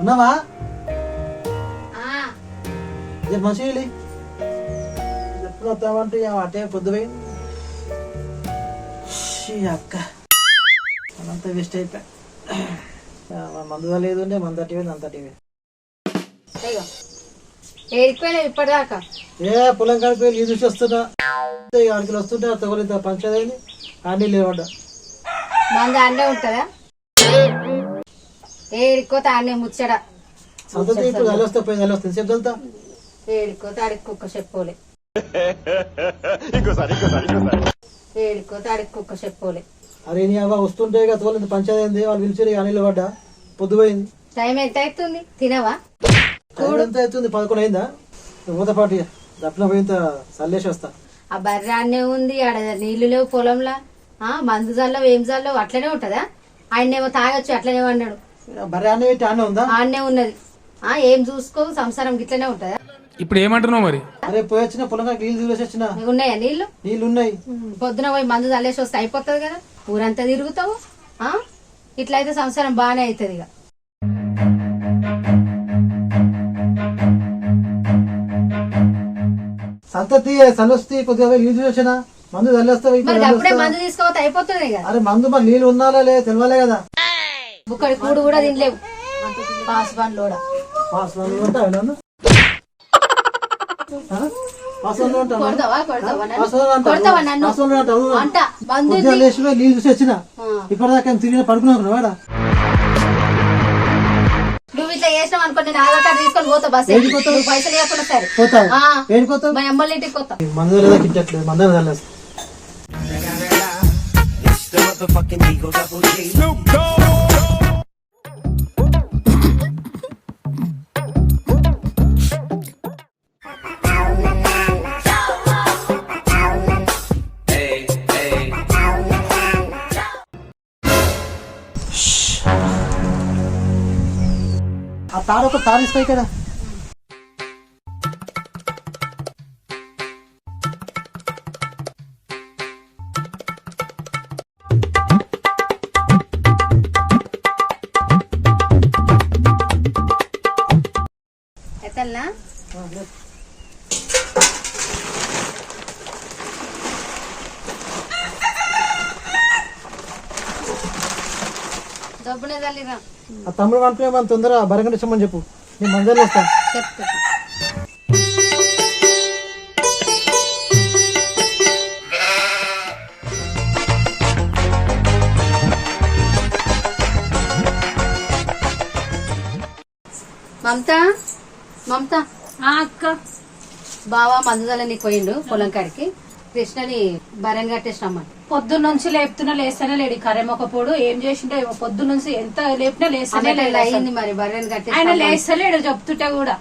ఉన్నావా? ఆ, ఇది మంచి ఎప్పుడు వస్తామంటే అటే పొద్దు పోయి. షీ అక్క. మనంతా వేస్ట్ అయిపోయా. మందు లేదు మందు పోయింది అంత అట్టి ఇప్పటిదాకా. ఏ పొలం కాడికి పోయి నీళ్ళు చూసి వస్తున్నా ఇక ఆడికి వస్తుంటే అన్నీ లేవడ్డా ఉంటుందా? కుక్క కుక్క అరే నీ అవ్వ వస్తుంటే వాళ్ళు పిలిచి అనిల్ పడ్డా. పొద్దు పోయింది. టైం ఎంత అవుతుంది? తినవా? టైం ఎంత అవుతుంది పదకొండు అయిందా? దప్పిన పోయింత చల్లేసి వస్తా. ఆ బర్రె అన్నే ఉంది ఆడ నీళ్ళు లేవు పొలంలో. ఆ మందు జల్లవు ఏం జల్లవు అట్లనే ఉంటదా? ఆయన్నేమో తాగొచ్చు అట్లనే అన్నాడు బర్రె అన్న పెట్టి అన్న ఉందా? ఆడనే ఉన్నది. ఆ ఏం చూసుకో సంసారం గిట్లనే ఉంటదా? ఇప్పుడు ఏమంటున్నావు మరి? అరే పోయి వచ్చిన పొలం కాడికి నీళ్ళు చూసి వచ్చిన. నీకు ఉన్నాయా నీళ్ళు? నీళ్ళు ఉన్నాయి పొద్దున పోయి మందు చల్లేసి వస్తే అయిపోతుంది కదా. ఊరంతా తిరుగుతావు ఆ? ఇట్లయితే సంసారం బాగానే అవుతుంది ఇక. సంతతి చల్లొస్తే కొద్దిగా పోయి నీళ్ళు చూసి వచ్చిన మందు చల్లేస్తా మరి అప్పుడే మందు తీసుకోవద్దు అయిపోతుంది అరే మందు మరి నీళ్ళు ఉన్నారా లే తెలియాలే కదా. బుక్కడి కూడు కూడా తినలేవు. పాస్ పాస్వర్డ్ ఉంటావు నన్ను పాస్వర్డ్ ఉంటావు కొడతావా కొడతావా నన్ను? పాస్వర్డ్ అంటావు ఇట్లా చేసినావు అనుకో నేను ఆధార్ కార్డు తీసుకొని పోతా బస్ ఎక్కి. నువ్వు పైసలు ఇవ్వకుండా సరే. పోతావు. ఆ. ఏడిపోతావు మా అమ్మల ఇంటికి పోతా. మందు లేదా కిట్టట్లేదు మందు ఆ తాడు ఒక తాడు ఇస్తాయి కదా ఎత్తల్నా డబ్బునే తల్లిరా ఆ తమ్ముడు అనుకునే మన తొందర బరగనిచ్చమని చెప్పు. నేను చల్లేస్తా చెప్తా. మమత? మమత? అక్క. బావా మందుదలని పోయిండు పొలం కాడికి. కృష్ణని బరెన్ కట్టేసినమ్మని పొద్దున్న నుంచి లేపుతున్నా లేస్తేనే లేడు ఈ కర్రెమొకపోడు ఏం చేసిండో ఏమో పొద్దున్న నుంచి ఎంత లేపినా లేస్తేనే లేడు. అయింది మరి ఆయన లేస్తలేడు చెప్తుంటే కూడా.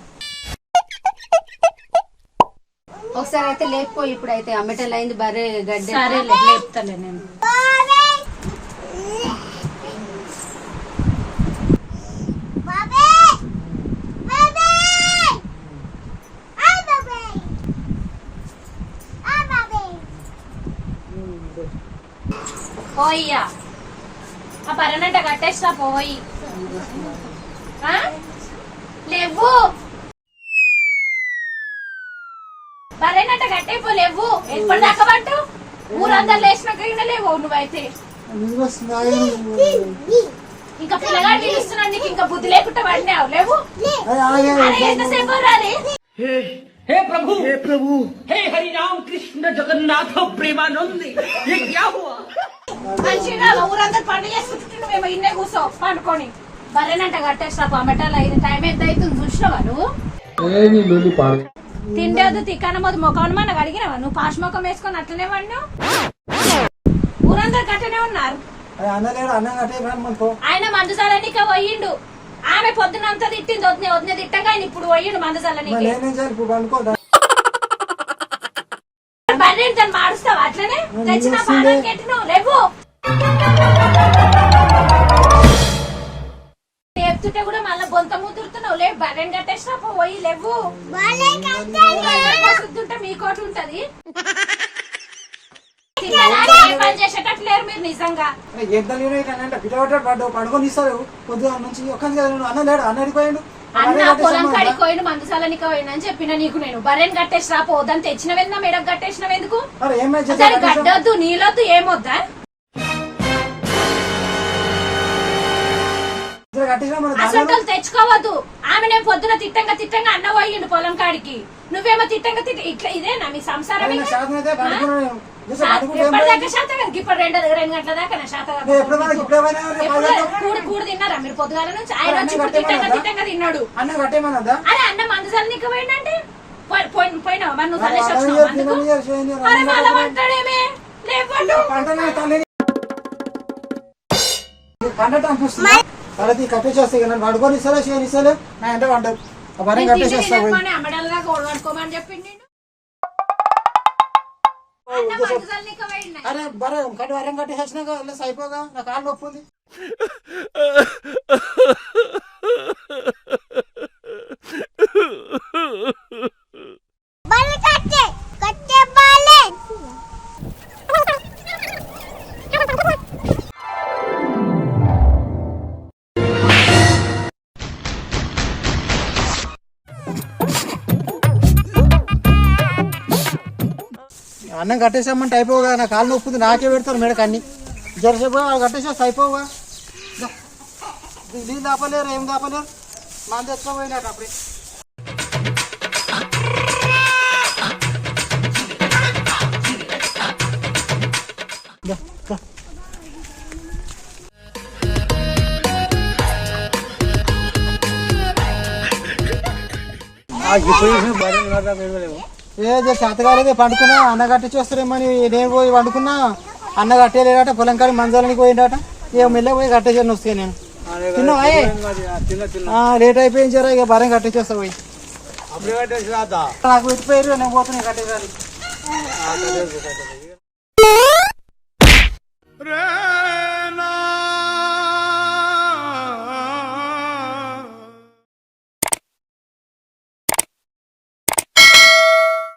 ఒకసారి అయితే లేకపో ఇప్పుడు అయితే అమ్మటల్ అయింది బర్రె గడ్డి సరే లేపుతలే నేను. పోయ్యా ఆ పరనంట కట్టేస్తా పోయి ఆ? లేవు పరేనంట కట్టేపో లేవు ఎప్పటిదాకా పట్టు ఊరందరు లేచినాక ఇంకా లేవు నువ్వైతే ఇంకా పిల్లగాడు పిలుస్తున్నాడు నీకు ఇంకా బుద్ధి లేకుండా పడినావు లేవు అరే ఎంతసేపు రాలే हे प्रभु हे प्रभु हे हरि राम कृष्ण जगन्नाथ प्रेमानंद ये क्या हुआ మంచిగా ఊరందరు పండుగ చేసుకుంటుంటే మేము ఇన్నే కూర్చో పండుకొని. బర్రెనంట కట్టేస్తా పమెటాలు ఐదు టైం ఎంత అవుతుంది చూసినావా నువ్వు? తిండి వద్దు తిక్కన మొదలు ముఖం మన అడిగినావా నువ్వు పాష్ ముఖం వేసుకొని అట్లనే వాడినావు? ఊరందరు కట్టనే ఉన్నారు. ఆయన మందుసాలనిక పోయిండు. ఆమె పొద్దునంతా తిట్టింది వదిన వదిన తిట్టగా ఆయన ఇప్పుడు పోయిండు మందుసాలనికి నేనేం మాడుస్తావా అట్లనే? తెచ్చిన పాలను కెట్టినావు? లేవు. లేపుతుంటే కూడా మళ్ళీ బొంత ముదురుతున్నావు. లేవు బర్రెని కట్టేసినా పోయి లేవు. ఉంటే మీ కోటి ఉంటది. మీరు నిజంగా. ఏం తెలియదు అంటే పిల్లవాడు పడుకొని ఇస్తారు పొద్దున నుంచి నువ్వు అన్న లేడు అన్న అడిపోయాడు అన్న పొలం కాడికి పోయిన మందుసాలనికి పోయిన అని చెప్పిన నీకు నేను. బర్రెని కట్టేసి రా పోదని తెచ్చినవేందా మెడకు కట్టేసినవి ఎందుకు మరి ఏమైంది అసలు గడ్డొద్దు నీళ్ళొద్దు ఏమొద్దా? అసలు తెచ్చుకోవద్దు. ఆమె నేను పొద్దున తిట్టంగా తిట్టంగా అన్న పోయిండు పొలం కాడికి. నువ్వేమో తిట్టంగా తిట్ట ఇట్లా ఇదేనా మీ సంసారం ఎప్పటిదాకా శాత కదా? ఇప్పుడు రెండు రెండు గంటల దాకా నా శాత కూడి కూడి తిన్నారా? మీరు పొద్దుగాల నుంచి? ఆయన వచ్చి ఇప్పుడు తిట్టంగా తిట్టంగా తిన్నాడు. అరే అన్న మందు చల్లనికి పోయినావా? మరి నువ్వు వచ్చినావా పండట అనిపిస్తుంది వాళ్ళది కట్టేసేస్తాయి కదా నన్ను పడుకొని ఇస్తారా చేయని ఇస్తలే నా అంటే వంట ఆ బరే నేను తిండి కట్టేసేస్తా పోయి తినకపోని అమ్మడాలుగా గోడు పట్టుకోమని చెప్పిండు నిన్ను. అన్న మందు చల్లనీకి పోయిండు. అరే బరే కట్టి వరం కట్టేసేసినాక వెళ్ళేసి అయిపోగా నా కాళ్ళు నొప్పి ఉంది అన్నం కట్టేసామంటే అయిపోగా నా కాళ్ళు నొప్పుంది నాకే పెడతారు మేడకు అన్ని జరసేపు కట్టేసేస్తే అయిపోగా నీళ్ళు దాపలేరు ఏం దాపలేరు మన తెచ్చుకోపోయినట్టు అప్పుడే. దా, దా. ఏ చేతగాలేదు పండుకున్నా అన్న కట్టి చూస్తారేమని నేను పోయి వండుకున్నా అన్న కట్టేలేడట పొలం కాడి మంజాలని పోయిందట. ఇక మెల్ల పోయి కట్టేసాను వస్తే నేను. తిన్నావా లేట్ అయిపోయింది జరా ఇక భారం కట్టేసేస్తా పోయి. నాకు విడిపోయారు నేను పోతున్నా కట్టేసారి